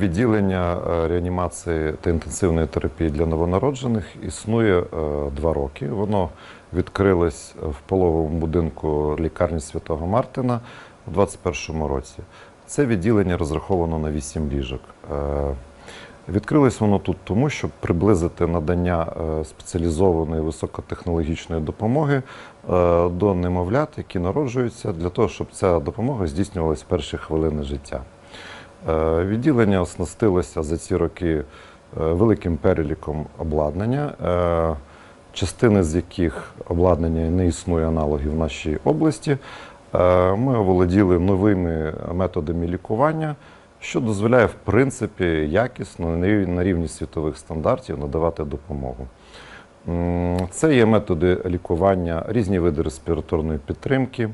Відділення е, реанімації та інтенсивної терапії для новонароджених існує е, два роки. Воно відкрилось в пологовому будинку лікарні Святого Мартина у 2021 році. Це відділення розраховано на 8 ліжок. Е, Відкрилось воно тут тому, щоб приблизити надання спеціалізованої високотехнологічної допомоги до немовлят, які народжуються, для того, щоб ця допомога здійснювалась в перші хвилини життя. Е, Відділення оснастилося за ці роки е, великим переліком обладнання, е, частини з яких обладнання не існує аналогів в нашій області. Ми оволоділи новими методами лікування, що дозволяє, в принципі, якісно на рівні- світових стандартів надавати допомогу. Це є методи лікування, різні види респіраторної підтримки.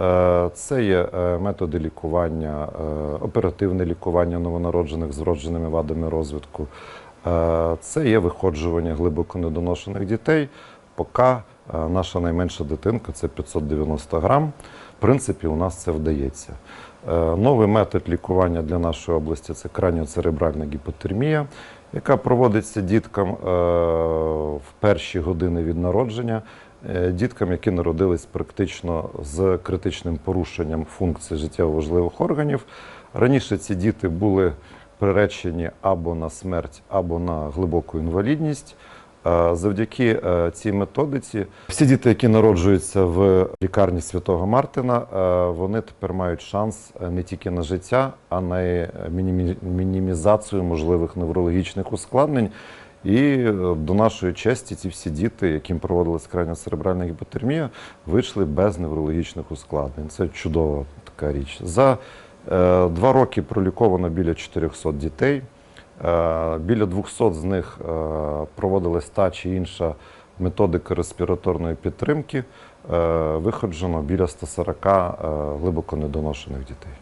Е, Це є е, методи лікування, е, оперативне лікування новонароджених з вродженими вадами розвитку. Це є виходжування глибоко недоношених дітей. Поки наша найменша дитинка це 590 грам. В принципі, у нас це вдається. Новий метод лікування для нашої області це краніоцеребральна гіпотермія, яка проводиться діткам в перші години від народження, діткам, які народились практично з критичним порушенням функцій життєво важливих органів. Раніше ці діти були приречені або на смерть, або на глибоку інвалідність. Е, Завдяки е, цій методиці всі діти, які народжуються в лікарні Святого Мартина, е, вони тепер мають шанс е, не тільки на життя, а на е, мінімізацію можливих неврологічних ускладнень. І е, до нашої честі ці всі діти, яким проводилась крайня церебральна гіпотермія, вийшли без неврологічних ускладнень. Це чудова така річ. За е, два роки проліковано біля 400 дітей. Е, Біля 200 з них е, проводилась та чи інша методика респіраторної підтримки. Е, Виходжено біля 140 е, глибоко недоношених дітей.